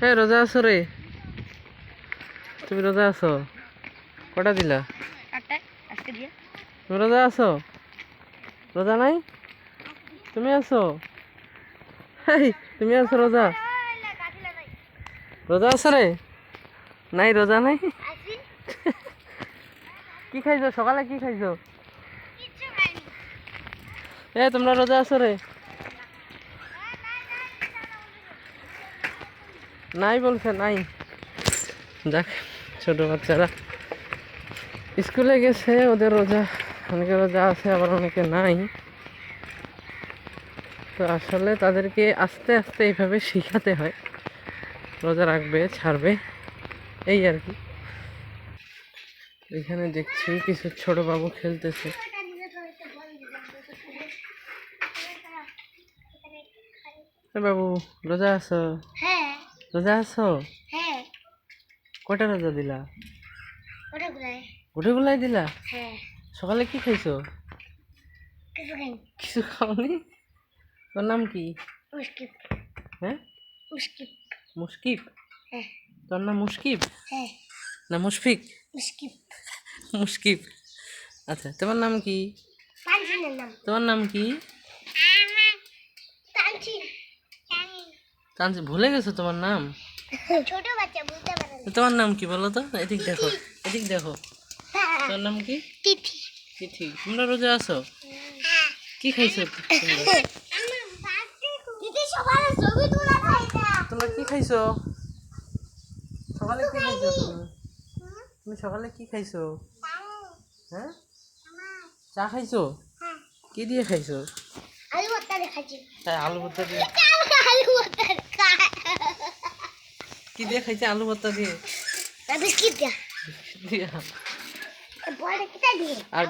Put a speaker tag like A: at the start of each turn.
A: হ্যাঁ রোজা আছো রে? তুমি রোজা আছো? কটা দিলা? তুমি রোজা আছো? রোজা নাই? তুমি আছো? তুমি আছো রোজা? রোজা আছো রে? নাই রোজা নাই? কি খাইছো? সকালে কি খাইছো? এ তোমরা রোজা আছো রে? নাই বলছে নাই। যাক, ছোট বাচ্চারা। স্কুলে গেছে, ওদের রোজা, অনেকে রোজা আছে, আবার অনেকে নাই। তো আসলে তাদেরকে আস্তে আস্তে এইভাবে শিখাতে হয়। রোজা রাখবে, ছাড়বে, এই আর কি। এখানে দেখছি কিছু ছোট বাবু খেলতেছে। বাবু, রোজা আছো? রোজা আছো?
B: হ্যাঁ।
A: কটা রোজা দিলা?
B: ওটা
A: গুলাই। দিলা?
B: হ্যাঁ।
A: সকালে কি খাইছো?
B: কিছু খাইনি।
A: কিছু খাওনি? তোর নাম কি?
B: মুশকিপ
A: হ্যাঁ?
B: মুশকিপ
A: মুশকিব
B: হ্যাঁ।
A: তোর নাম মুশকিব
B: হ্যাঁ।
A: না মুশফিক?
B: মুশকিপ
A: মুশকিব আচ্ছা তোমার নাম কি? তোমার নাম কি? তানজি ভুলে গেছো তোমার নাম?
B: ছোট বাচ্চা বুঝতে পারে
A: তোমার নাম কি বলো তো? এদিক দেখো এদিক দেখো। তোর নাম কি?
B: তিথি।
A: তিথি। তোমরা রোজা আছো কি খাইছো? তোমরা তোমরা কি খাইছো? সকালে কি খাইছো তুমি? তুমি সকালে কি খাইছো? হ্যাঁ? চা খাইছো? কি দিয়ে খাইছো?
B: আলু ভর্তা দেখাচ্ছি।
A: হ্যাঁ আলু ভর্তা দিয়ে। কি দিয়ে খাইছে? আলু ভর্তা দিয়ে?
B: বিস্কিট দিয়া।
A: আর